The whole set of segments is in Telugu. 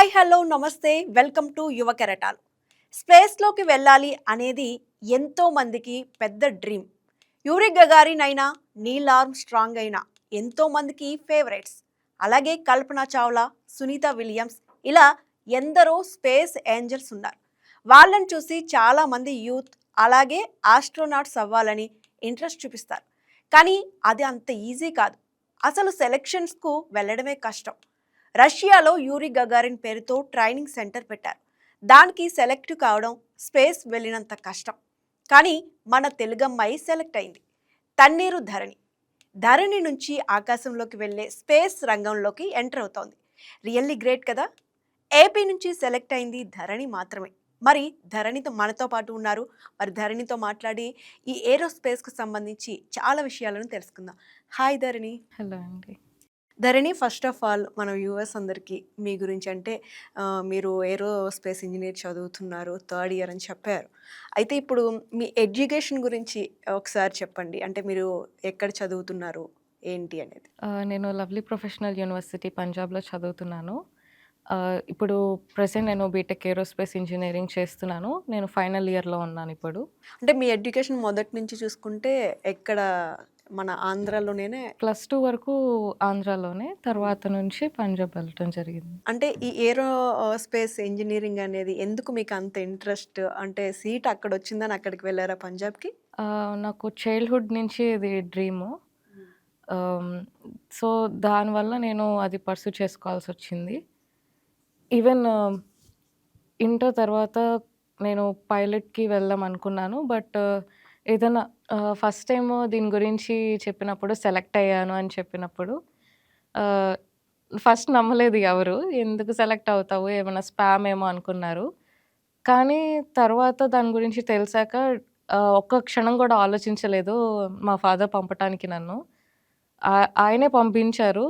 హాయ్ హలో నమస్తే వెల్కమ్ టు యువ కెరటాలు. స్పేస్లోకి వెళ్ళాలి అనేది ఎంతోమందికి పెద్ద డ్రీమ్. యూరి గగారిన్ అయినా నీల్ ఆర్మ్ స్ట్రాంగ్ అయినా ఎంతోమందికి ఫేవరెట్స్. అలాగే కల్పన చావ్లా సునీత విలియమ్స్ ఇలా ఎందరో స్పేస్ ఏంజల్స్ ఉన్నారు. వాళ్ళని చూసి చాలామంది యూత్ అలాగే ఆస్ట్రోనాట్స్ అవ్వాలని ఇంట్రెస్ట్ చూపిస్తారు. కానీ అది అంత ఈజీ కాదు. అసలు సెలెక్షన్స్కు వెళ్ళడమే కష్టం. రష్యాలో యూరి గగారిన్ పేరుతో ట్రైనింగ్ సెంటర్ పెట్టారు. దానికి సెలెక్ట్ కావడం స్పేస్ వెళ్ళినంత కష్టం. కానీ మన తెలుగమ్మాయి సెలెక్ట్ అయింది. తన్నీరు ధరణి. ధరణి నుంచి ఆకాశంలోకి వెళ్ళే స్పేస్ రంగంలోకి ఎంటర్ అవుతోంది. రియల్లీ గ్రేట్ కదా? ఏపీ నుంచి సెలెక్ట్ అయింది ధరణి మాత్రమే. మరి ధరణితో మనతో పాటు ఉన్నారు. మరి ధరణితో మాట్లాడి ఈ ఏరోస్పేస్కు సంబంధించి చాలా విషయాలను తెలుసుకుందాం. హాయ్ ధరణి. హలో అండి. ధరణి ఫస్ట్ ఆఫ్ ఆల్ మన యూఎస్ అందరికీ మీ గురించి అంటే మీరు ఏరో స్పేస్ ఇంజనీర్ చదువుతున్నారు థర్డ్ ఇయర్ అని చెప్పారు. అయితే ఇప్పుడు మీ ఎడ్యుకేషన్ గురించి ఒకసారి చెప్పండి. అంటే మీరు ఎక్కడ చదువుతున్నారు ఏంటి అనేది? నేను లవ్లీ ప్రొఫెషనల్ యూనివర్సిటీ పంజాబ్లో చదువుతున్నాను. ఇప్పుడు ప్రజెంట్ నేను బీటెక్ ఏరోస్పేస్ ఇంజనీరింగ్ చేస్తున్నాను. నేను ఫైనల్ ఇయర్లో ఉన్నాను ఇప్పుడు. అంటే మీ ఎడ్యుకేషన్ మొదటి నుంచి చూసుకుంటే ఎక్కడ మన ఆంధ్రాలోనే ప్లస్ టూ వరకు ఆంధ్రాలోనే తర్వాత నుంచి పంజాబ్ వెళ్ళటం జరిగింది. అంటే ఈ ఏరో స్పేస్ ఇంజనీరింగ్ అనేది ఎందుకు మీకు అంత ఇంట్రెస్ట్? అంటే సీట్ అక్కడ వచ్చిందని అక్కడికి వెళ్ళారా పంజాబ్కి? నాకు చైల్డ్హుడ్ నుంచి ఇది డ్రీము. సో దానివల్ల నేను అది పర్సూ చేసుకోవాల్సి వచ్చింది ఈవెన్ ఇంటర్ తర్వాత నేను పైలట్కి వెళ్దాం అనుకున్నాను బట్ ఏదైనా ఫస్ట్ టైం దీని గురించి చెప్పినప్పుడు సెలెక్ట్ అయ్యాను అని చెప్పినప్పుడు ఫస్ట్ నమ్మలేదు ఎవరు ఎందుకు సెలెక్ట్ అవుతావు ఏమైనా స్పామ్ ఏమో అనుకున్నారు. కానీ తర్వాత దాని గురించి తెలిసాక ఒక్క క్షణం కూడా ఆలోచించలేదు మా ఫాదర్ పంపటానికి నన్ను. ఆయనే పంపించారు.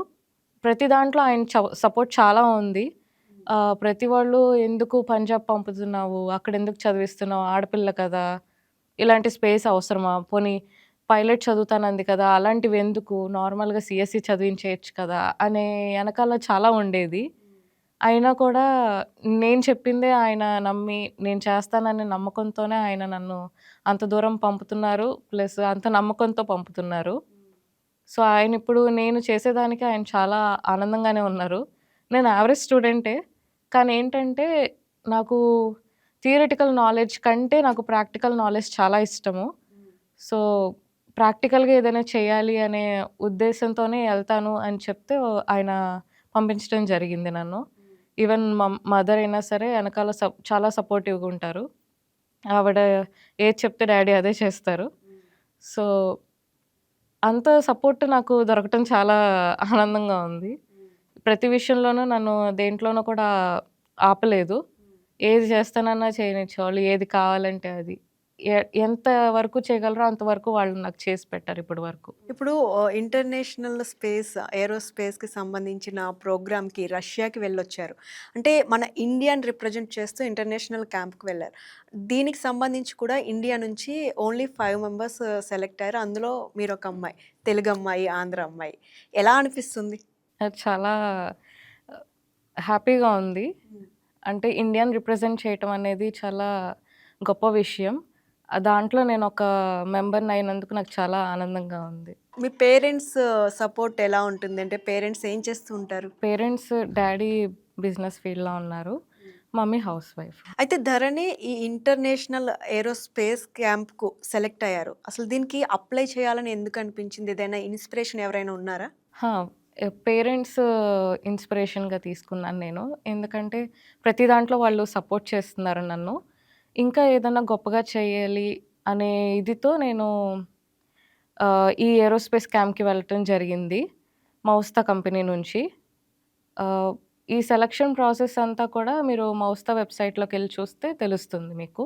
ప్రతి దాంట్లో ఆయన సపోర్ట్ చాలా ఉంది. ప్రతి వాళ్ళు ఎందుకు పంజాబ్ పంపుతున్నావు అక్కడ ఎందుకు చదివిస్తున్నావు ఆడపిల్ల కదా ఇలాంటి స్పేస్ అవసరమా? పోనీ పైలట్ చదువుతానంది కదా అలాంటివి ఎందుకు? నార్మల్గా సిఎస్సి చదివించేయచ్చు కదా అనే వెనకాల చాలా ఉండేది. అయినా కూడా నేను చెప్పిందే ఆయన నమ్మి నేను చేస్తాననే నమ్మకంతోనే ఆయన నన్ను అంత దూరం పంపుతున్నారు ప్లస్ అంత నమ్మకంతో పంపుతున్నారు. సో ఆయన ఇప్పుడు నేను చేసేదానికి ఆయన చాలా ఆనందంగానే ఉన్నారు. నేను యావరేజ్ స్టూడెంటే కానీ ఏంటంటే నాకు థియరిటికల్ నాలెడ్జ్ కంటే నాకు ప్రాక్టికల్ నాలెడ్జ్ చాలా ఇష్టము. సో ప్రాక్టికల్గా ఏదైనా చేయాలి అనే ఉద్దేశంతోనే వెళ్తాను అని చెప్తే ఆయన పంపించడం జరిగింది నన్ను. ఈవెన్ మా మదర్ అయినా సరే వెనకాల సప్ చాలా సపోర్టివ్గా ఉంటారు. ఆవిడ ఏది చెప్తే డాడీ అదే చేస్తారు. సో అంత సపోర్ట్ నాకు దొరకటం చాలా ఆనందంగా ఉంది. ప్రతి విషయంలోనూ నన్ను దేంట్లోనూ కూడా ఆపలేదు. ఏది చేస్తానన్నా చేయనిచ్చేవాళ్ళు ఏది కావాలంటే అది. ఎంత వరకు చేయగలరో అంతవరకు వాళ్ళు నాకు చేసి పెట్టారు ఇప్పటి వరకు. ఇప్పుడు ఇంటర్నేషనల్ స్పేస్ ఏరోస్పేస్కి సంబంధించిన ప్రోగ్రామ్కి రష్యాకి వెళ్ళొచ్చారు. అంటే మన ఇండియాని రిప్రజెంట్ చేస్తూ ఇంటర్నేషనల్ క్యాంప్కి వెళ్ళారు. దీనికి సంబంధించి కూడా ఇండియా నుంచి ఓన్లీ ఫైవ్ మెంబర్స్ సెలెక్ట్ అయ్యారు. అందులో మీరు ఒక అమ్మాయి తెలుగు అమ్మాయి ఆంధ్ర అమ్మాయి. ఎలా అనిపిస్తుంది? చాలా హ్యాపీగా ఉంది. అంటే ఇండియాని రిప్రజెంట్ చేయటం అనేది చాలా గొప్ప విషయం. దాంట్లో నేను ఒక మెంబర్ని అయినందుకు నాకు చాలా ఆనందంగా ఉంది. మీ పేరెంట్స్ సపోర్ట్ ఎలా ఉంటుంది? అంటే పేరెంట్స్ ఏం చేస్తూ ఉంటారు? పేరెంట్స్ డాడీ బిజినెస్ ఫీల్డ్లో ఉన్నారు. Mummy housewife. అయితే ధరణి ఈ ఇంటర్నేషనల్ ఏరోస్పేస్ క్యాంప్కు సెలెక్ట్ అయ్యారు. అసలు దీనికి అప్లై చేయాలని ఎందుకు అనిపించింది? ఏదైనా ఇన్స్పిరేషన్ ఎవరైనా ఉన్నారా? పేరెంట్స్ ఇన్స్పిరేషన్గా తీసుకున్నాను నేను. ఎందుకంటే ప్రతి దాంట్లో వాళ్ళు సపోర్ట్ చేస్తున్నారు నన్ను. ఇంకా ఏదైనా గొప్పగా చేయాలి అనే ఇదితో నేను ఈ ఏరోస్పేస్ క్యాంప్కి వెళ్ళటం జరిగింది మౌస్తా కంపెనీ నుంచి. ఈ సెలక్షన్ ప్రాసెస్ అంతా కూడా మీరు మౌస్తా వెబ్సైట్లోకి వెళ్ళి చూస్తే తెలుస్తుంది మీకు.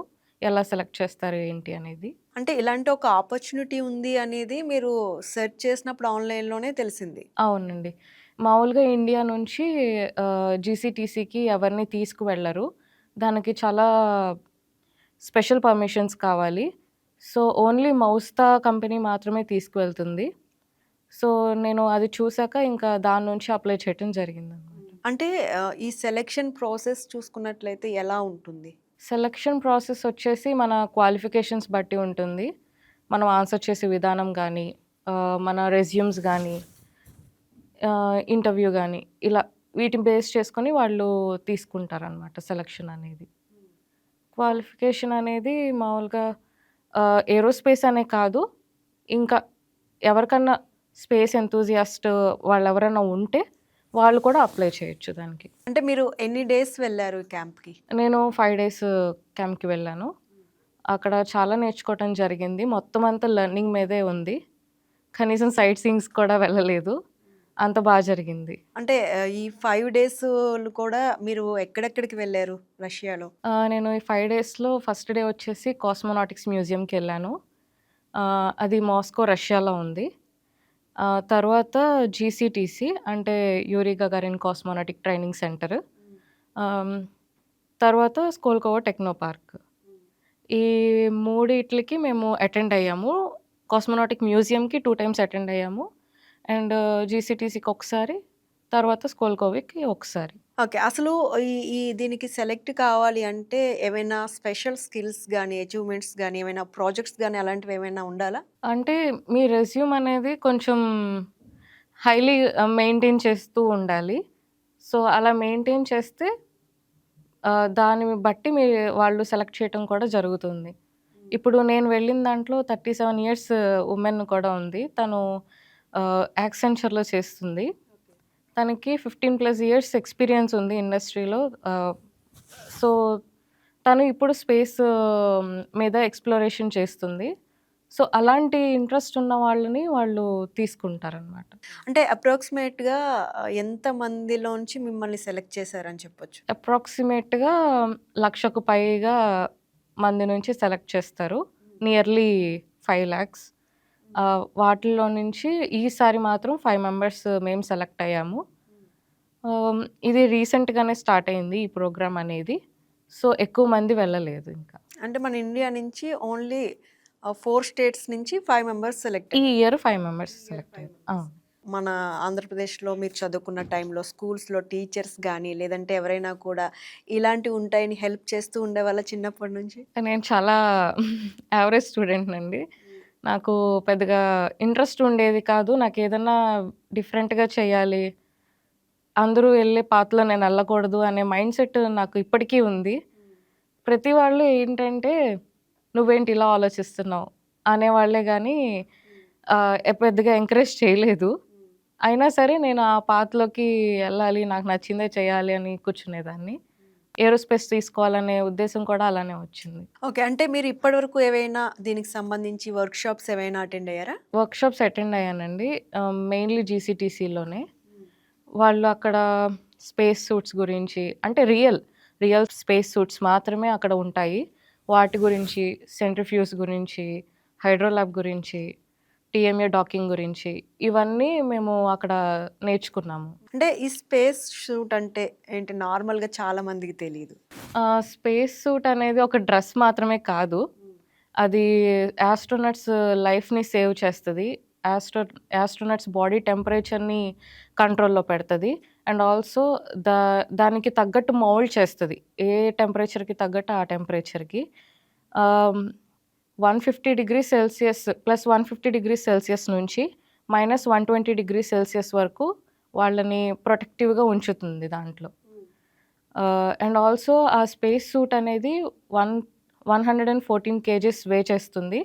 ఎలా సెలెక్ట్ చేస్తారు ఏంటి అనేది? అంటే ఇలాంటి ఒక ఆపర్చునిటీ ఉంది అనేది మీరు సెర్చ్ చేసినప్పుడు ఆన్లైన్లోనే తెలిసింది. అవునండి. మామూలుగా ఇండియా నుంచి జీసీటీసీకి ఎవరిని తీసుకువెళ్ళరు. దానికి చాలా స్పెషల్ పర్మిషన్స్ కావాలి. సో ఓన్లీ మౌస్తా కంపెనీ మాత్రమే తీసుకువెళ్తుంది. సో నేను అది చూసాక ఇంకా దాని నుంచి అప్లై చేయటం జరిగింది అంటే ఈ సెలక్షన్ ప్రాసెస్ చూసుకున్నట్లయితే ఎలా ఉంటుంది? సెలక్షన్ ప్రాసెస్ వచ్చేసి మన క్వాలిఫికేషన్స్ బట్టి ఉంటుంది. మనం ఆన్సర్ చేసే విధానం కానీ మన రెజ్యూమ్స్ కానీ ఇంటర్వ్యూ కానీ ఇలా వీటిని బేస్ చేసుకొని వాళ్ళు తీసుకుంటారనమాట సెలక్షన్ అనేది. క్వాలిఫికేషన్ అనేది మామూలుగా ఏరోస్పేస్ అనే కాదు, ఇంకా ఎవరికన్నా స్పేస్ ఎంతూజియాస్ట్ వాళ్ళు ఎవరైనా ఉంటే, వాళ్ళు కూడా అప్లై చేయొచ్చు దానికి. అంటే మీరు ఎన్ని డేస్ వెళ్ళారు ఈ క్యాంప్‌కి? నేను 5 డేస్ క్యాంప్‌కి వెళ్ళాను. అక్కడ చాలా నేర్చుకోవటం జరిగింది. మొత్తం అంతా లెర్నింగ్ మీదే ఉంది. కనీసం సైట్ సీయింగ్స్‌కి కూడా వెళ్ళలేదు. అంత బా జరిగింది. అంటే ఈ 5 డేస్‌లు కూడా మీరు ఎక్కడెక్కడికి వెళ్ళారు రష్యాలో? నేను ఈ 5 డేస్‌లో ఫస్ట్ డే వచ్చేసి కాస్మోనాటిక్స్ మ్యూజియంకెళ్ళాను. ఆహ్, అది మాస్కో రష్యాలో ఉంది. తర్వాత జీసీటీసీ అంటే Yuri Gagarin cosmonautic training centre. Ah, తర్వాత స్కోల్కోవో టెక్నో పార్క్. ఈ మూడిట్లికి మేము అటెండ్ అయ్యాము. కాస్మోనాటిక్ మ్యూజియంకి 2 టైమ్స్ అటెండ్ అయ్యాము. అండ్ జీసీటీసీకి ఒకసారి, తర్వాత స్కోల్కోవికి ఒకసారి. ఓకే. అసలు ఈ ఈ దీనికి సెలెక్ట్ కావాలి అంటే ఏమైనా స్పెషల్ స్కిల్స్ కానీ అచీవ్‌మెంట్స్ కానీ ఏమైనా ప్రాజెక్ట్స్ కానీ అలాంటివి ఏమైనా ఉండాలా? అంటే మీ రెజ్యూమ్ అనేది కొంచెం హైలీ ఆహ్, మెయింటైన్ చేస్తూ ఉండాలి. సో, అలా మెయింటైన్ చేస్తే ఆహ్, బట్టి మీ వాళ్ళు సెలెక్ట్ చేయటం కూడా జరుగుతుంది. ఇప్పుడు నేను వెళ్ళిన దాంట్లో 37 ఇయర్స్ వుమెన్ కూడా ఉంది. తను ఆహ్, యాక్సెంచర్‌లో చేస్తుంది. తనకి 15+ ఇయర్స్ ఎక్స్‌పీరియన్స్ ఉంది ఇండస్ట్రీలో. సో, తను ఇప్పుడు స్పేస్ మీద ఎక్స్‌ప్లోరేషన్ చేస్తుంది. సో, అలాంటి ఇంట్రెస్ట్ ఉన్న వాళ్ళని వాళ్ళు తీసుకుంటారనమాట. అంటే అప్రాక్సిమేట్‌గా ఎంత మందిలోంచి మిమ్మల్ని సెలెక్ట్ చేశారని చెప్పొచ్చు? అప్రాక్సిమేట్‌గా 1,00,000కు పైగా మంది నుంచి సెలెక్ట్ చేస్తారు. నియర్లీ 5,00,000 ఆహ్, వాటిల్లో నుంచి ఈసారి మాత్రం 5 మెంబర్స్ మేము సెలెక్ట్ అయ్యాము. ఇది రీసెంట్‌గానే స్టార్ట్ అయింది ఈ ప్రోగ్రామ్ అనేది. సో, ఎక్కువ మంది వెళ్ళలేదు ఇంకా. అంటే మన ఇండియా నుంచి ఓన్లీ 4 స్టేట్స్ నుంచి 5 మెంబర్స్ సెలెక్ట్ ఈ ఇయర్ 5 మెంబర్స్ సెలెక్ట్ అయ్యారు. మన ఆంధ్రప్రదేశ్‌లో మీరు చదువుకున్న టైంలో స్కూల్స్‌లో టీచర్స్ గానీ, లేదంటే ఎవరైనా కూడా ఇలాంటివి ఉంటాయని హెల్ప్ చేస్తూ ఉండేవాళ్ళా చిన్నప్పటి నుంచి? నేను చాలా యావరేజ్ స్టూడెంట్‌నండి. నాకు పెద్దగా ఇంట్రెస్ట్ ఉండేది కాదు. నాకేదన్నా డిఫరెంట్‌గా చేయాలి. అందరూ వెళ్ళే పాత్‌లో నేను ఎళ్ళకూడదు అనే మైండ్‌సెట్ నాకు ఇప్పటికీ ఉంది. ప్రతి వాళ్ళు ఏంటంటే, "నువ్వేంటి ఇలా ఆలోచిస్తున్నావు" అనేవాళ్ళే గానీ ఆహ్, పెద్దగా ఎంకరేజ్ చేయలేదు. అయినా సరే నేను ఆ పాత్‌లోకి ఎళ్ళాలి, నాకు నచ్చిందే చేయాలి అని కూర్చునేదాన్ని. ఏరోస్పేస్ తీసుకోవాలనే ఉద్దేశం కూడా అలానే వచ్చింది. ఓకే. అంటే మీరు ఇప్పటివరకు ఏవైనా దీనికి సంబంధించి వర్క్‌షాప్స్ ఏవైనా అటెండ్ అయ్యారా? వర్క్‌షాప్స్ అటెండ్ అయ్యానండి. మెయిన్‌లీ జీసీటీసీలోనే. వాళ్ళు అక్కడ స్పేస్ సూట్స్ గురించి అంటే రియల్, రియల్ స్పేస్ సూట్స్ మాత్రమే అక్కడ ఉంటాయి. వాటి గురించి, సెంట్రిఫ్యూజ్ గురించి, హైడ్రోలాబ్ గురించి, టీఎంఏ డాకింగ్ గురించి ఇవన్నీ మేము అక్కడ నేర్చుకున్నాము. అంటే ఈ స్పేస్ షూట్ అంటే ఏంటి? నార్మల్‌గా చాలా మందికి. ఆహ్, స్పేస్ సూట్ అనేది ఒక డ్రెస్ మాత్రమే కాదు. అది యాస్ట్రోనట్స్ లైఫ్‌ని సేవ్ చేస్తది. యాస్ట్రో యాస్ట్రోనట్స్ బాడీ టెంపరేచర్‌ని కంట్రోల్‌లో పెడతది. అండ్ ఆల్సో దా దానికి తగ్గట్టు మౌల్డ్ చేస్తది. ఏ టెంపరేచర్‌కి తగ్గట్టు ఆ టెంపరేచర్‌కి. ఆహ్, 150 degrees Celsius plus 150 degrees Celsius నుంచి మైనస్ 120 డిగ్రీస్ సెల్సియస్ వరకు వాళ్ళని ప్రొటెక్టివ్‌గా ఉంచుతుంది దాంట్లో. అండ్ ఆల్సో ఆ స్పేస్ సూట్ అనేది వన్ 114 కేజీస్ వే చేస్తుంది.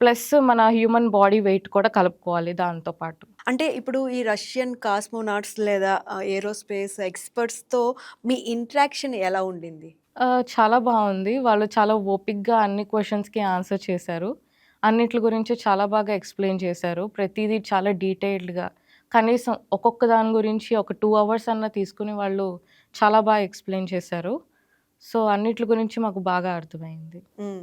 ప్లస్ మన హ్యూమన్ బాడీ వెయిట్ కూడా కలుపుకోవాలి దాంతో పాటు. అంటే ఇప్పుడు ఈ రష్యన్ కాస్మోనాట్స్ లేదా ఆహ్, ఏరోస్పేస్ ఎక్స్‌పర్ట్స్‌తో మీ ఇంటరాక్షన్ ఎలా ఉండింది? చాలా బావుంది. వాళ్ళు చాలా ఓపికగా అన్ని క్వెషన్స్‌కి ఆన్సర్ చేశారు. అన్నిట్లి గురించి చాలా బాగా ఎక్స్‌ప్లెయిన్ చేశారు. ప్రతీదీ చాలా డీటెయిల్డ్‌గా కనీసం ఒక్కొక్క దాని గురించి ఒక 2 అవర్స్ అన్నా తీసుకొని వాళ్ళు చాలా బాగా ఎక్స్‌ప్లెయిన్ చేశారు. సో, అన్నిట్లి గురించి మాకు బాగా అర్థమైంది. హ్మ్.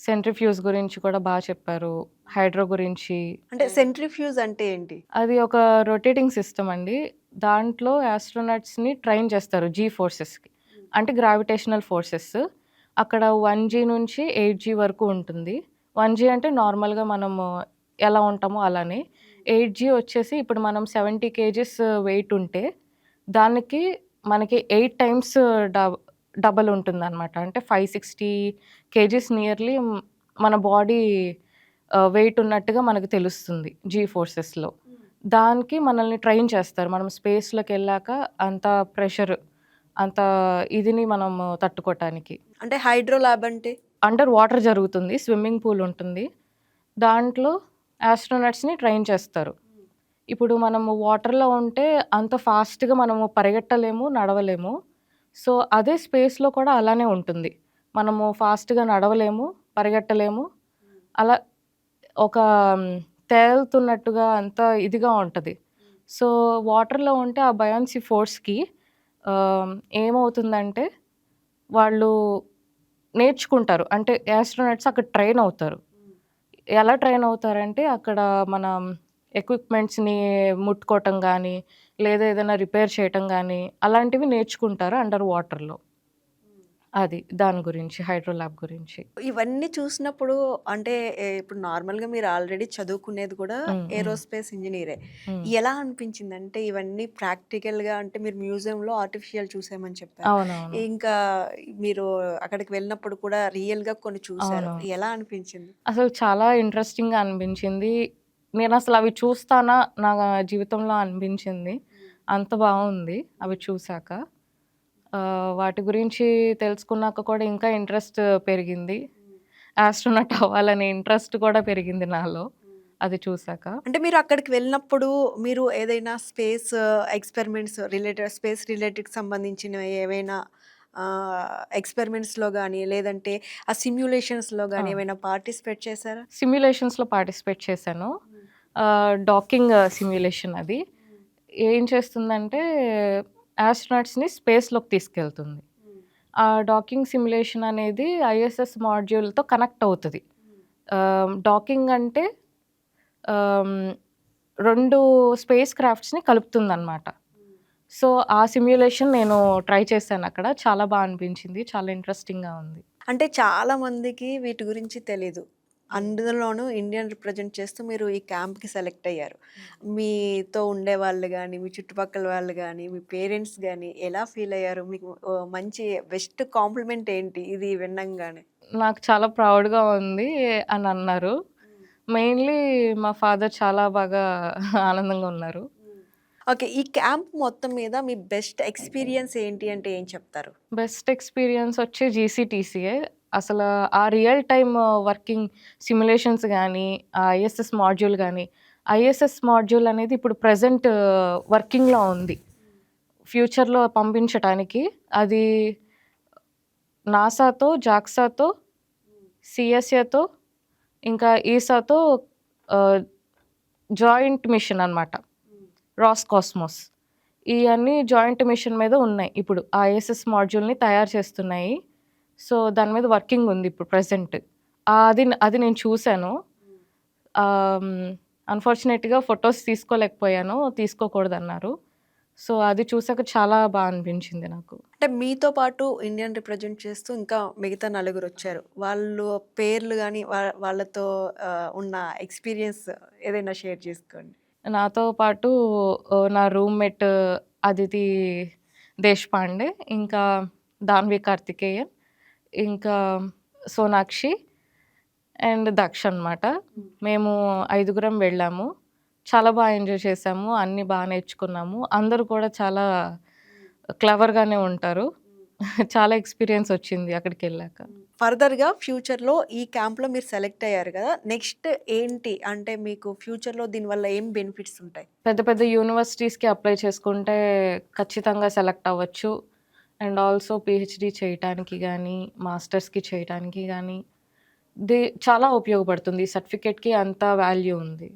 సెంట్రిఫ్యూజ్ గురించి కూడా బా చెప్పారు. హైడ్రో గురించి. అంటే సెంట్రిఫ్యూజ్ అంటే ఏంటి? అది ఒక రొటేటింగ్ సిస్టమ్ అండి. దాంట్లో యాస్ట్రోనట్స్‌ని ట్రైన్ చేస్తారు జీ ఫోర్సెస్‌కి. అంటే గ్రావిటేషనల్ ఫోర్సెస్. అక్కడ వన్ జీ నుంచి ఎయిట్ జీ వరకు ఉంటుంది. వన్ జీ అంటే నార్మల్‌గా మనము ఎలా ఉంటామో అలానే. ఎయిట్ జీ వచ్చేసి ఇప్పుడు మనం 70 కేజీస్ వెయిట్ ఉంటే దానికి మనకి ఎయిట్ టైమ్స్ డబ్ డబల్ ఉంటుందన్నమాట అంటే ఫైవ్ సిక్స్టీ కేజీస్ నియర్లీ మన బాడీ వెయిట్ ఉన్నట్టుగా మనకు తెలుస్తుంది జీ ఫోర్సెస్లో దానికి మనల్ని ట్రైన్ చేస్తారు మనం స్పేస్లోకి వెళ్ళాక అంత ప్రెషర్ అంత ఇదిని మనం తట్టుకోవటానికి అంటే హైడ్రో ల్యాబ్ అంటే? అండర్ వాటర్ జరుగుతుంది స్విమ్మింగ్ పూల్ ఉంటుంది. దాంట్లో ఆస్ట్రోనట్స్ని ట్రైన్ చేస్తారు. ఇప్పుడు మనము వాటర్లో ఉంటే అంత ఫాస్ట్గా మనము పరిగెట్టలేము నడవలేము. సో అదే స్పేస్లో కూడా అలానే ఉంటుంది. మనము ఫాస్ట్గా నడవలేము పరిగెట్టలేము. అలా ఒక తేలుతున్నట్టుగా అంత ఇదిగా ఉంటుంది. సో వాటర్లో ఉంటే ఆ బయాన్సీ ఫోర్స్కి ఏమవుతుందంటే వాళ్ళు నేర్చుకుంటారు. అంటే యాస్ట్రోనట్స్ అక్కడ ట్రైన్ అవుతారు. ఎలా ట్రైన్ అవుతారంటే అక్కడ మన ఎక్విప్మెంట్స్ని ముట్టుకోవటం కానీ లేదా ఏదైనా రిపేర్ చేయటం కానీ అలాంటివి నేర్చుకుంటారు అండర్ వాటర్లో అది దాని గురించి హైడ్రో ల్యాబ్ గురించి. ఇవన్నీ చూసినప్పుడు అంటే ఇప్పుడు నార్మల్గా మీరు ఆల్రెడీ చదువుకునేది కూడా. ఏరోస్పేస్ ఇంజనీరే. ఎలా అనిపించింది అంటే ఇవన్నీ ప్రాక్టికల్గా అంటే మీరు మ్యూజియంలో ఆర్టిఫిషియల్ చూసామని చెప్పారు. ఇంకా మీరు అక్కడికి వెళ్ళినప్పుడు కూడా రియల్గా కొన్ని చూసారు. ఎలా అనిపించింది? అసలు చాలా ఇంట్రెస్టింగ్గా అనిపించింది. నేను అసలు అవి చూస్తానా నా జీవితంలో అనిపించింది. అంత బాగుంది అవి చూశాక వాటి గురించి తెలుసుకున్నాక కూడా ఇంకా ఇంట్రెస్ట్ పెరిగింది. ఆస్ట్రోనట్ అవ్వాలనే ఇంట్రెస్ట్ కూడా పెరిగింది నాలో. అది చూశాక. అంటే మీరు అక్కడికి వెళ్ళినప్పుడు మీరు ఏదైనా space experiments related space related సంబంధించిన ఏవైనా ఎక్స్పెరిమెంట్స్లో కానీ లేదంటే ఆ సిమ్యులేషన్స్లో కానీ. ఏమైనా పార్టిసిపేట్ చేశారా? సిమ్యులేషన్స్లో పార్టిసిపేట్ చేశాను. డాకింగ్ సిమ్యులేషన్ అది. ఏం చేస్తుందంటే ఆస్ట్రోనట్స్ని స్పేస్లోకి తీసుకెళ్తుంది. ఆ డాకింగ్ సిమ్యులేషన్ అనేది ఐఎస్ఎస్ మాడ్యూల్తో కనెక్ట్ అవుతుంది. డాకింగ్ అంటే ఆమ్, రెండు స్పేస్ క్రాఫ్ట్స్ని కలుపుతుంది అనమాట సో ఆ సిమ్యులేషన్ నేను ట్రై చేశాను అక్కడ. చాలా బాగా అనిపించింది. చాలా ఇంట్రెస్టింగ్గా ఉంది. అంటే చాలా మందికి వీటి గురించి తెలీదు. అందులోనూ ఇండియన్ రిప్రజెంట్ చేస్తూ మీరు ఈ క్యాంప్కి సెలెక్ట్ అయ్యారు. మీతో ఉండే వాళ్ళు కానీ మీ చుట్టుపక్కల వాళ్ళు కానీ మీ పేరెంట్స్ కానీ ఎలా ఫీల్ అయ్యారు? మీకు మంచి బెస్ట్ కాంప్లిమెంట్ ఏంటి? ఇది విన్నంగానే. నాకు చాలా ప్రౌడ్గా ఉంది అని అన్నారు. మెయిన్లీ మా ఫాదర్ చాలా బాగా ఆనందంగా ఉన్నారు. ఓకే ఈ క్యాంప్ మొత్తం మీద మీ బెస్ట్ ఎక్స్పీరియన్స్ ఏంటి అంటే ఏం చెప్తారు? బెస్ట్ ఎక్స్పీరియన్స్ వచ్చి జీసీటీసీఏ అసలు ఆ రియల్ టైమ్ వర్కింగ్ సిమ్యులేషన్స్ కానీ ఆ ఐఎస్ఎస్ మాడ్యూల్ కానీ ఐఎస్ఎస్ మాడ్యూల్ అనేది ఇప్పుడు ప్రజెంట్ వర్కింగ్లో uh, ఉంది. ఫ్యూచర్లో పంపించడానికి అది నాసాతో జాక్సాతో సిఎస్ఏతో ఇంకా ఈసాతో జాయింట్ మిషన్ అన్నమాట. రాస్ కాస్మోస్ ఇవన్నీ జాయింట్ మిషన్ మీద ఉన్నాయి. ఇప్పుడు ఆ ఐఎస్ఎస్ మాడ్యూల్ని తయారు చేస్తున్నాయి. సో దాని మీద వర్కింగ్ ఉంది ఇప్పుడు ప్రజెంట్ అది అది నేను చూశాను. అన్ఫార్చునేట్గా ఫొటోస్ తీసుకోలేకపోయాను తీసుకోకూడదు అన్నారు సో అది చూసాక చాలా బాగా అనిపించింది నాకు. అంటే మీతో పాటు ఇండియన్ రిప్రజెంట్ చేస్తూ ఇంకా మిగతా నలుగురు వచ్చారు. వాళ్ళు పేర్లు కానీ వాళ్ళతో ఉన్న ఎక్స్పీరియన్స్ ఏదైనా షేర్ చేసుకోండి. నాతో పాటు నా రూమ్మేట్ అదితి దేశపాండే ఇంకా దాన్వి కార్తికేయన్ ఇంకా సోనాక్షి అండ్ దక్ష అనమాట మేము ఐదుగురం వెళ్ళాము. చాలా బాగా ఎంజాయ్ చేసాము. అన్నీ బాగా నేర్చుకున్నాము. అందరూ కూడా చాలా క్లవర్గానే ఉంటారు. చాలా ఎక్స్పీరియన్స్ వచ్చింది అక్కడికి వెళ్ళాక. ఫర్దర్గా ఫ్యూచర్లో ఈ క్యాంప్లో మీరు సెలెక్ట్ అయ్యారు కదా నెక్స్ట్ ఏంటి? అంటే మీకు ఫ్యూచర్లో దీనివల్ల ఏం బెనిఫిట్స్ ఉంటాయి? పెద్ద పెద్ద యూనివర్సిటీస్కి అప్లై చేసుకుంటే ఖచ్చితంగా సెలెక్ట్ అవ్వచ్చు. అండ్ ఆల్సో పిహెచ్డి చేయటానికి కానీ మాస్టర్స్కి చేయటానికి కానీ ది చాలా ఉపయోగపడుతుంది. ఈ సర్టిఫికేట్కి అంత వాల్యూ ఉంది.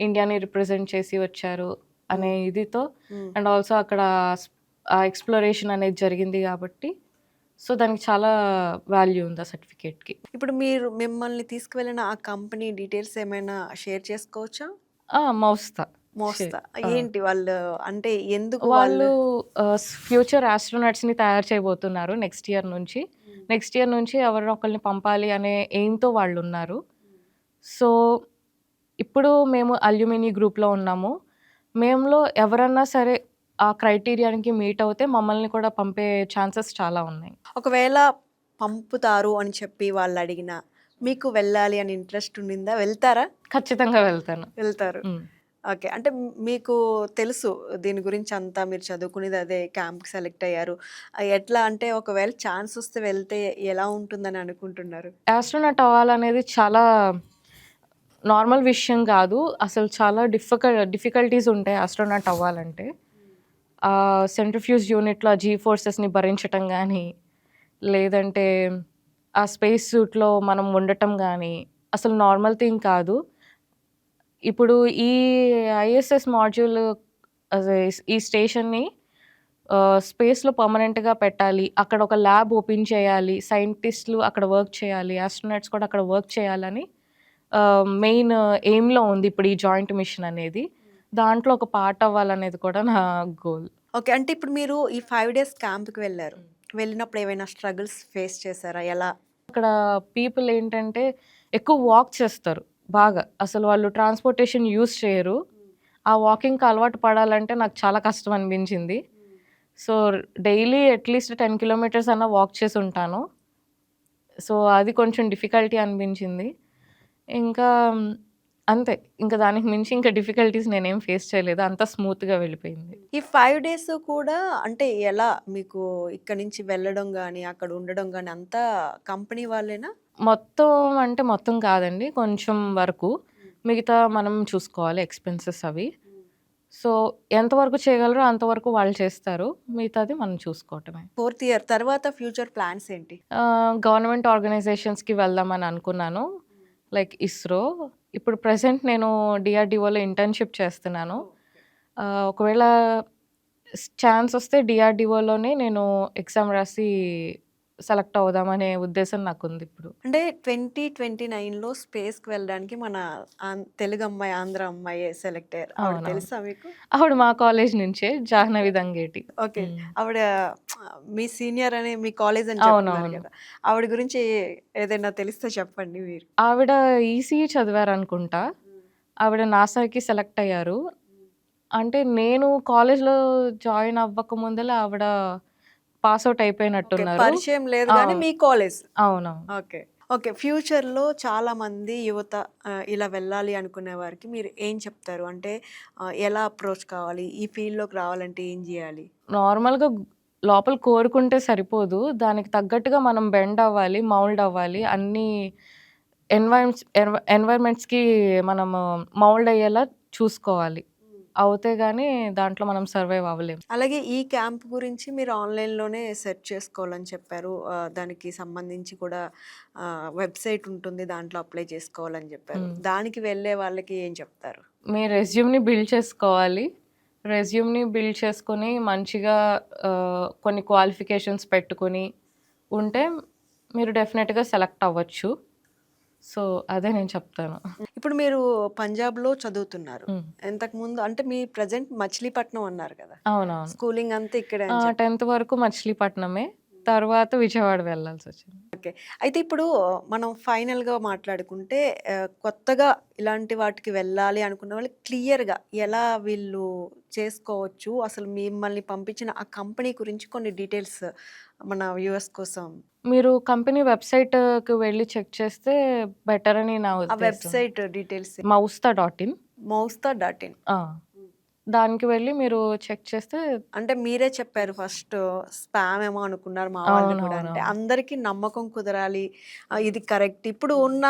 ఇండియాని రిప్రజెంట్ చేసి వచ్చారు అనే ఇదితో. అండ్ ఆల్సో అక్కడ స్- ఆ ఎక్స్ప్లోరేషన్ అనేది జరిగింది కాబట్టి సో దానికి చాలా వాల్యూ ఉంది ఆ సర్టిఫికేట్కి. ఇప్పుడు మీరు మిమ్మల్ని తీసుకువెళ్ళిన ఆ కంపెనీ డీటెయిల్స్ ఏమైనా షేర్ చేసుకోవచ్చా? మౌస్తా. మోస్తా. ఏంటి వాళ్ళు? అంటే ఎందుకు వాళ్ళు ఫ్యూచర్ ఆస్ట్రోనట్స్ని తయారు చేయబోతున్నారు నెక్స్ట్ ఇయర్ నుంచి. నెక్స్ట్ ఇయర్ నుంచి ఎవరినో ఒకరిని పంపాలి అనే ఎయిమ్తో వాళ్ళు ఉన్నారు సో ఇప్పుడు మేము అల్యూమిని గ్రూప్లో ఉన్నాము. మేములో ఎవరన్నా సరే ఆ క్రైటీరియాకి మీట్ అవుతే మమ్మల్ని కూడా పంపే ఛాన్సెస్ చాలా ఉన్నాయి. ఒకవేళ పంపుతారు అని చెప్పి వాళ్ళు అడిగినా మీకు వెళ్ళాలి అని ఇంట్రెస్ట్ ఉండిందా? వెళ్తారా? ఖచ్చితంగా వెళ్తాను. వెళ్తారు. ఓకే. అంటే మీకు తెలుసు దీని గురించి అంతా మీరు చదువుకునేది అదే క్యాంప్కి సెలెక్ట్ అయ్యారు. ఎట్లా అంటే ఒకవేళ ఛాన్స్ వస్తే వెళ్తే ఎలా ఉంటుందని అనుకుంటున్నారు? యాస్ట్రోనట్ అవ్వాలనేది చాలా నార్మల్ విషయం కాదు. అసలు చాలా డిఫికల్ డిఫికల్టీస్ ఉంటాయి ఆస్ట్రోనట్ అవ్వాలంటే. సెంట్రిఫ్యూజ్ యూనిట్లో ఆ జీ ఫోర్సెస్ని భరించటం కానీ లేదంటే ఆ స్పేస్ సూట్లో మనం ఉండటం కానీ అసలు నార్మల్ థింగ్ కాదు. ఇప్పుడు ఈ ఐఎస్ఎస్ మాడ్యూల్ ఈ స్టేషన్ని స్పేస్లో పర్మనెంట్గా పెట్టాలి. అక్కడ ఒక ల్యాబ్ ఓపెన్ చేయాలి. సైంటిస్టులు అక్కడ వర్క్ చేయాలి. ఆస్ట్రోనట్స్ కూడా అక్కడ వర్క్ చేయాలని మెయిన్ ఎయిమ్లో ఉంది ఇప్పుడు ఈ జాయింట్ మిషన్ అనేది. దాంట్లో ఒక పార్ట్ అవ్వాలనేది కూడా నా గోల్ ఓకే అంటే ఇప్పుడు మీరు ఈ ఫైవ్ డేస్ క్యాంప్కి వెళ్ళారు. వెళ్ళినప్పుడు ఏమైనా స్ట్రగుల్స్ ఫేస్ చేశారా? ఎలా? అక్కడ పీపుల్ ఏంటంటే ఎక్కువ వాక్ చేస్తారు. బాగా. అసలు వాళ్ళు ట్రాన్స్పోర్టేషన్ యూస్ చేయరు. ఆ వాకింగ్కి అలవాటు పడాలంటే నాకు చాలా కష్టం అనిపించింది. So daily at least ten kilometres అన్న వాక్ చేసి ఉంటాను. సో అది కొంచెం డిఫికల్టీ అనిపించింది. ఇంకా అంతే. ఇంకా దానికి మించి ఇంకా డిఫికల్టీస్ నేనేం ఫేస్ చేయలేదు. అంత స్మూత్గా వెళ్ళిపోయింది. ఈ ఫైవ్ డేస్ కూడా అంటే ఎలా? మీకు ఇక్కడ నుంచి వెళ్ళడం కానీ అక్కడ ఉండడం కానీ అంతా కంపెనీ వాళ్ళేనా? మొత్తం అంటే మొత్తం కాదండి కొంచెం వరకు. మిగతా మనం చూసుకోవాలి ఎక్స్పెన్సెస్ అవి. సో ఎంతవరకు చేయగలరో అంతవరకు వాళ్ళు చేస్తారు. మిగతాది మనం చూసుకోవటమే. ఫోర్త్ ఇయర్ తర్వాత ఫ్యూచర్ ప్లాన్స్ ఏంటి? గవర్నమెంట్ ఆర్గనైజేషన్స్కి వెళ్దామని అనుకున్నాను. లైక్ ఇస్రో. ఇప్పుడు ప్రజెంట్ నేను డిఆర్డిఓలో ఇంటర్న్షిప్ చేస్తున్నాను. ఒకవేళ ఛాన్స్ వస్తే డిఆర్డిఓలోనే నేను ఎగ్జామ్ రాసి సెలెక్ట్ అవుదామనే ఉద్దేశం నాకు ఉంది ఇప్పుడు. అంటే ట్వంటీ ట్వంటీ నైన్లో స్పేస్కి వెళ్ళడానికి మన తెలుగు అమ్మాయి ఆంధ్ర అమ్మాయి సెలెక్ట్ అయ్యారు. తెలుసా మీకు? ఆవిడ మా కాలేజ్ నుంచే జాహ్నవి దంగేటి. ఓకే. ఆవిడ మీ సీనియర్ అని మీ కాలేజ్ అని. కదా. ఆవిడ గురించి ఏదైనా తెలిస్తే చెప్పండి మీరు. ఆవిడ ఈసీ చదివారు అనుకుంటా ఆవిడ నాసాకి సెలెక్ట్ అయ్యారు. అంటే నేను కాలేజ్లో జాయిన్ అవ్వక ముందర ఆవిడ పాస్ అవుట్ అయిపోయినట్టున్నారు. పరిచయం లేదు కానీ అవును. మీ కాలేజ్. అవునవును. Okay okay. ఫ్యూచర్లో చాలా మంది యువత ఇలా వెళ్ళాలి అనుకునే వారికి మీరు ఏం చెప్తారు? అంటే ఎలా అప్రోచ్ కావాలి? ఈ ఫీల్డ్లోకి రావాలంటే ఏం చేయాలి? నార్మల్గా లోపల కోరుకుంటే సరిపోదు. దానికి తగ్గట్టుగా మనం బెండ్ అవ్వాలి మౌల్డ్ అవ్వాలి. అన్ని ఎన్వైరన్స్ ఎన్వైర్మెంట్స్కి మనం మౌల్డ్ అయ్యేలా చూసుకోవాలి. అవుతే కానీ దాంట్లో మనం సర్వైవ్ అవ్వలేము అలాగే ఈ క్యాంప్ గురించి మీరు ఆన్లైన్లోనే సెర్చ్ చేసుకోవాలని చెప్పారు. ఆ, దానికి సంబంధించి కూడా వెబ్సైట్ ఉంటుంది దాంట్లో అప్లై చేసుకోవాలని చెప్పారు. దానికి వెళ్ళే వాళ్ళకి ఏం చెప్తారు? మీ రెజ్యూమ్ని బిల్డ్ చేసుకోవాలి. రెజ్యూమ్ని బిల్డ్ చేసుకొని మంచిగా ఆ, కొన్ని క్వాలిఫికేషన్స్ పెట్టుకొని ఉంటే మీరు డెఫినెట్గా సెలెక్ట్ అవ్వచ్చు. సో అదే నేను చెప్తాను. ఇప్పుడు మీరు పంజాబ్లో చదువుతున్నారు. మ్మ్. ఇంతకు ముందు అంటే మీ ప్రజెంట్ మచిలీపట్నం అన్నారు కదా? అవునవును. స్కూలింగ్ అంతా ఇక్కడే. టెన్త్ వరకు మచిలీపట్నమే. తర్వాత విజయవాడ వెళ్ళాల్సి వచ్చింది అయితే ఇప్పుడు మనం ఫైనల్గా మాట్లాడుకుంటే ఆ, కొత్తగా ఇలాంటి వాటికి వెళ్ళాలి అనుకున్న వాళ్ళు క్లియర్గా ఎలా వీళ్ళు చేసుకోవచ్చు? అసలు మిమ్మల్ని పంపించిన ఆ కంపెనీ గురించి కొన్ని డీటెయిల్స్ మన వ్యూవర్స్ కోసం మీరు కంపెనీ వెబ్సైట్కి వెళ్ళి చెక్ చేస్తే బెటర్ అని నా ఆ ఉద్దేశం. Website details మౌస్తా dot in. మౌస్తా dot in. దానికి వెళ్ళి మీరు చెక్ చేస్తే అంటే మీరే చెప్పారు ఫస్ట్ స్పామ్ ఏమో అనుకున్నారు మా వాళ్ళు కూడా అంటే. అందరికీ నమ్మకం కుదరాలి. ఇది కరెక్ట్. ఇప్పుడు ఉన్న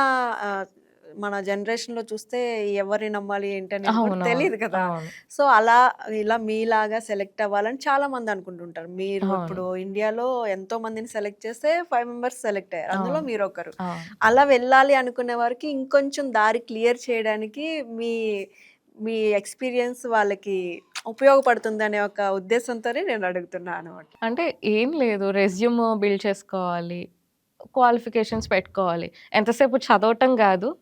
మన జనరేషన్లో చూస్తే ఎవరిని నమ్మాలి అవును, తెలియదు కదా. సో అలా ఇలా మీలాగా సెలెక్ట్ అవ్వాలని చాలా మంది అనుకుంటుంటారు. మీరు. ఇప్పుడు ఇండియాలో ఎంతో మందిని సెలెక్ట్ చేస్తే ఫైవ్ మెంబర్స్ సెలెక్ట్ అయ్యారు. అందులో. మీరు ఒకరు. అలా వెళ్ళాలి అనుకునే వారికి ఇంకొంచెం దారి క్లియర్ చేయడానికి మీ మీ ఎక్స్పీరియన్స్ వాళ్ళకి ఉపయోగపడుతుంది అనే ఒక ఉద్దేశంతోనే నేను అడుగుతున్నాను అనమాట. అంటే ఏం లేదు. రెజ్యూమ్ బిల్డ్ చేసుకోవాలి. క్వాలిఫికేషన్స్ పెట్టుకోవాలి. ఎంతసేపు చదవటం కాదు.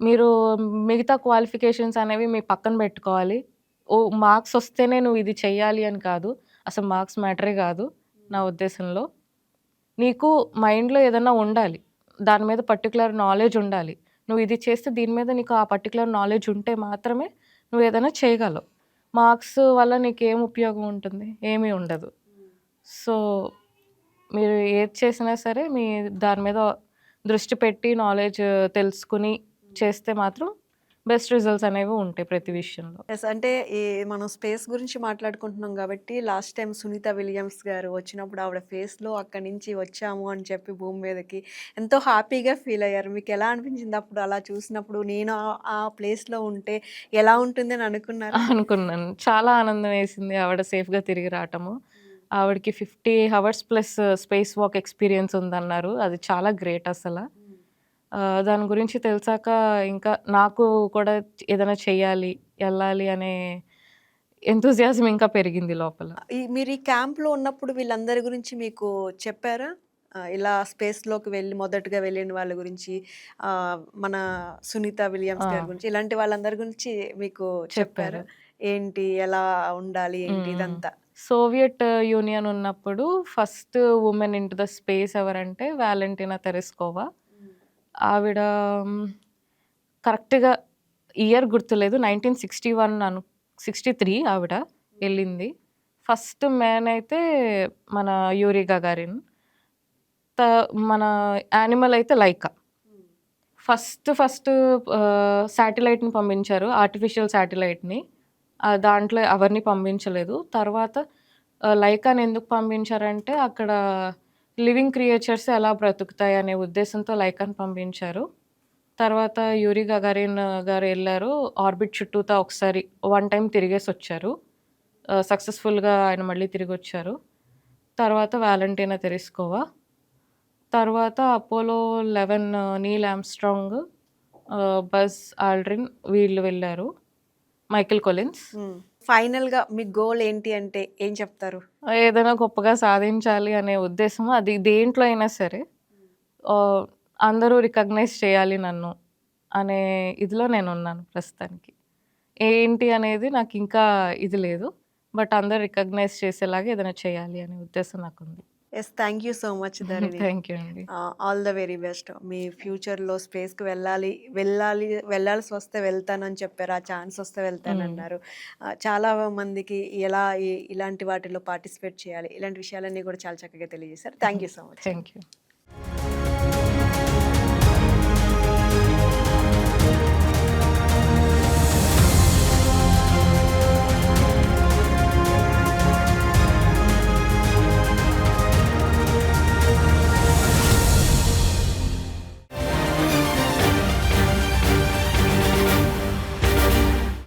మీరు మిగతా క్వాలిఫికేషన్స్ అనేవి మీ పక్కన పెట్టుకోవాలి. ఓ మార్క్స్ వస్తేనే నువ్వు ఇది చెయ్యాలి అని కాదు. అసలు మార్క్స్ మ్యాటరే కాదు నా ఉద్దేశంలో. నీకు మైండ్లో ఏదైనా ఉండాలి. దాని మీద పర్టికులర్ నాలెడ్జ్ ఉండాలి. నువ్వు ఇది చేస్తే దీని మీద నీకు ఆ పర్టికులర్ నాలెడ్జ్ ఉంటే మాత్రమే నువ్వు ఏదైనా చేయగలవు. మార్క్స్ వల్ల నీకేం ఉపయోగం ఉంటుంది? ఏమీ ఉండదు. సో మీరు ఏది చేసినా సరే మీ దాని మీద దృష్టి పెట్టి నాలెడ్జ్ తెలుసుకుని చేస్తే మాత్రం బెస్ట్ రిజల్ట్స్ అనేవి ఉంటాయి ప్రతి విషయంలో. ఎస్ అంటే ఈ మనం స్పేస్ గురించి మాట్లాడుకుంటున్నాం కాబట్టి లాస్ట్ టైం సునీత విలియమ్స్ గారు వచ్చినప్పుడు ఆవిడ ఫేస్లో అక్కడి నుంచి వచ్చాము అని చెప్పి భూమి మీదకి ఎంతో హ్యాపీగా ఫీల్ అయ్యారు. మీకు ఎలా అనిపించింది అప్పుడు అలా చూసినప్పుడు? నేను ఆ- ప్లేస్లో ఉంటే ఎలా ఉంటుంది అని అనుకున్నారు? అనుకున్నాను. చాలా ఆనందం వేసింది ఆవిడ సేఫ్గా తిరిగి రావటము. ఆవిడకి fifty hours plus space walk experience ఉందన్నారు. అది చాలా గ్రేట్ అసలు. దాని గురించి తెలిసాక ఇంకా నాకు కూడా ఏదైనా చెయ్యాలి వెళ్ళాలి అనే ఎంతూజియాజం ఇంకా పెరిగింది లోపల ఈ మీరు ఈ క్యాంప్లో ఉన్నప్పుడు వీళ్ళందరి గురించి మీకు చెప్పారా ఇలా స్పేస్లోకి వెళ్ళి మొదటగా వెళ్ళిన వాళ్ళ గురించి మన సునీత విలియమ్స్ గారి. గురించి ఇలాంటి వాళ్ళందరి గురించి మీకు చెప్పారు చెప్పారు. ఏంటి ఎలా ఉండాలి ఏంటి. ఇదంతా సోవియట్ యూనియన్ ఉన్నప్పుడు first women in to the space ఎవరంటే వ్యాలంటీనా తెరెస్కోవా ఆవిడ కరెక్ట్గా ఇయర్ గుర్తులేదు. నైన్టీన్ సిక్స్టీ వన్ అను సిక్స్టీ త్రీ ఆవిడ వెళ్ళింది. ఫస్ట్ మ్యాన్ అయితే మన యూరి గగారిన్ త మన యానిమల్ అయితే లైకా. ఫస్ట్ ఫస్ట్ శాటిలైట్ని పంపించారు ఆర్టిఫిషియల్ శాటిలైట్ని. దాంట్లో ఎవరిని పంపించలేదు. తర్వాత లైకాని ఎందుకు పంపించారంటే అక్కడ లివింగ్ క్రియేచర్స్ ఎలా బ్రతుకుతాయి అనే ఉద్దేశంతో లైకాన్ పంపించారు. తర్వాత యూరి గగారిన్ గారు వెళ్ళారు. ఆర్బిట్ చుట్టూతా ఒకసారి వన్ టైం తిరిగేసి వచ్చారు. సక్సెస్ఫుల్గా ఆయన మళ్ళీ తిరిగి వచ్చారు. తర్వాత వ్యాలంటీనా తెరిసుకోవా. తర్వాత Apollo eleven Neil Armstrong Buzz Aldrin వీళ్ళు వెళ్ళారు. Michael Collins. ఫైనల్గా మీ గోల్ ఏంటి అంటే ఏం చెప్తారు? ఏదైనా గొప్పగా సాధించాలి అనే ఉద్దేశం. అది దేంట్లో అయినా సరే అందరూ రికగ్నైజ్ చేయాలి నన్ను అనే ఇదిలో నేను ఉన్నాను ప్రస్తుతానికి. ఏంటి అనేది నాకు ఇంకా ఇది లేదు బట్ అందరూ రికగ్నైజ్ చేసేలాగా ఏదైనా చేయాలి అనే ఉద్దేశం నాకు ఉంది yes thank you so much Dharani thank you అండి. ఆల్ ద వెరీ బెస్ట్ మీ ఫ్యూచర్లో స్పేస్కి వెళ్ళాలి వెళ్ళాలి వెళ్ళాల్సి వస్తే వెళ్తానని చెప్పారు ఆ ఛాన్స్ వస్తే వెళ్తానన్నారు ఆ, చాలా మందికి ఎలా ఇలాంటి వాటిలో పార్టిసిపేట్ చేయాలి ఇలాంటి విషయాలన్నీ కూడా చాలా చక్కగా తెలియజేశారు. Thank you so much thank you